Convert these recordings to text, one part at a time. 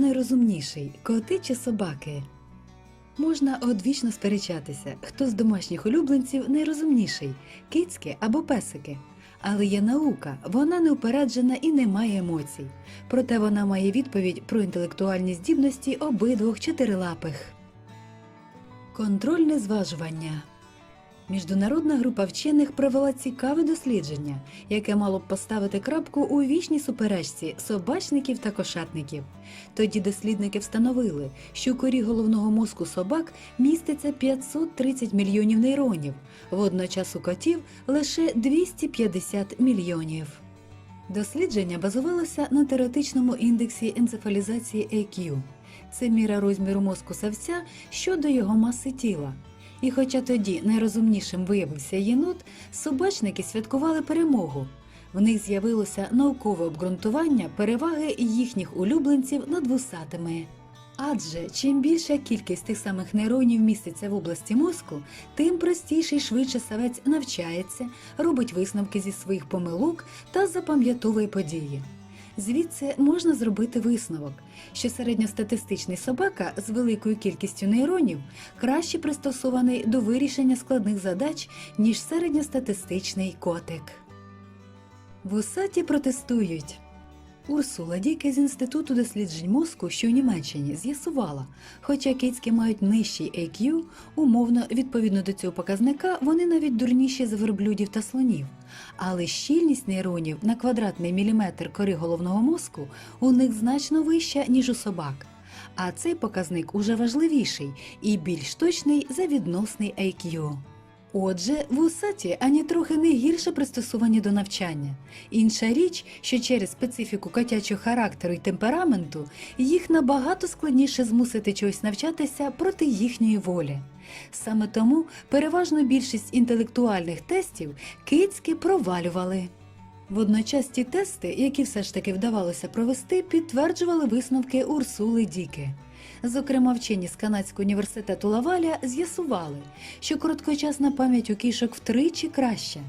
найрозумніший коти чи собаки? Можна одвічно сперечатися, хто з домашніх улюбленців найрозумніший кицьки або песики. Але є наука, вона неупереджена і не має емоцій. Проте вона має відповідь про інтелектуальні здібності обидвох чотирилапих. Контрольне зважування. Міжнародна група вчених провела цікаве дослідження, яке мало б поставити крапку у вічній суперечці собачників та кошатників. Тоді дослідники встановили, що у корі головного мозку собак міститься 530 мільйонів нейронів, водночас у котів лише 250 мільйонів. Дослідження базувалося на теоретичному індексі енцефалізації EQ. Це міра розміру мозку савця щодо його маси тіла. І хоча тоді найрозумнішим виявився єнот, собачники святкували перемогу. В них з'явилося наукове обґрунтування переваги їхніх улюбленців над вусатими. Адже чим більша кількість тих самих нейронів міститься в області мозку, тим простіше і швидше савець навчається, робить висновки зі своїх помилок та запам'ятовує події. Звідси можна зробити висновок, що середньостатистичний собака з великою кількістю нейронів краще пристосований до вирішення складних задач, ніж середньостатистичний котик. Вусаті протестують. Урсула Діке з Інституту досліджень мозку, що у Німеччині, з'ясувала, хоча кицьки мають нижчий IQ, умовно відповідно до цього показника, вони навіть дурніші за верблюдів та слонів. Але щільність нейронів на квадратний міліметр кори головного мозку у них значно вища, ніж у собак. А цей показник уже важливіший і більш точний за відносний IQ. Отже, вусаті ані трохи не гірше пристосовані до навчання. Інша річ, що через специфіку котячого характеру і темпераменту їх набагато складніше змусити чогось навчатися проти їхньої волі. Саме тому переважну більшість інтелектуальних тестів кицьки провалювали. Водночас ті тести, які все ж таки вдавалося провести, підтверджували висновки Урсули Діки. Зокрема, вчені з Канадського університету Лаваля з'ясували, що короткочасна пам'ять у кішок втричі краща.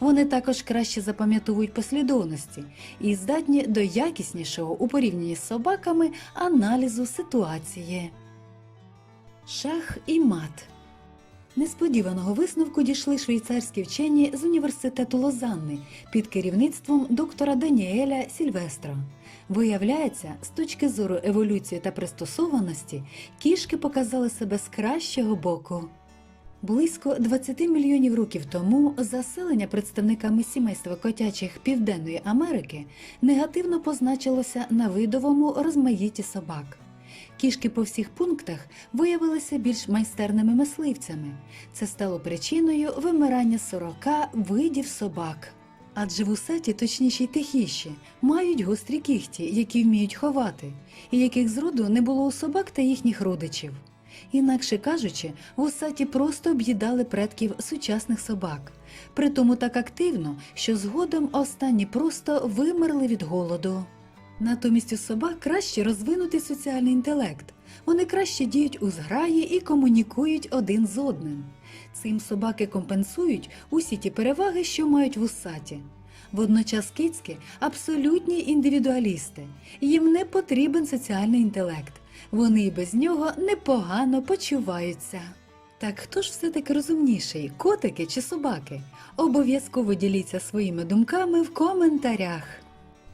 Вони також краще запам'ятовують послідовності і здатні до якіснішого у порівнянні з собаками аналізу ситуації. Шах і мат. Несподіваного висновку дійшли швейцарські вчені з університету Лозанни під керівництвом доктора Даніеля Сільвестра. Виявляється, з точки зору еволюції та пристосованості, кішки показали себе з кращого боку. Близько 20 мільйонів років тому заселення представниками сімейства котячих Південної Америки негативно позначилося на видовому розмаїтті собак. Кішки по всіх пунктах виявилися більш майстерними мисливцями. Це стало причиною вимирання 40 видів собак. Адже вусаті, точніші й тихіші, мають гострі кіхті, які вміють ховати, і яких зроду не було у собак та їхніх родичів. Інакше кажучи, вусаті просто об'їдали предків сучасних собак, притому так активно, що згодом останні просто вимерли від голоду. Натомість у собак краще розвинутий соціальний інтелект. Вони краще діють у зграї і комунікують один з одним. Цим собаки компенсують усі ті переваги, що мають вусаті. Водночас кицьки абсолютні індивідуалісти. Їм не потрібен соціальний інтелект. Вони і без нього непогано почуваються. Так хто ж все-таки розумніший, котики чи собаки? Обов'язково діліться своїми думками в коментарях.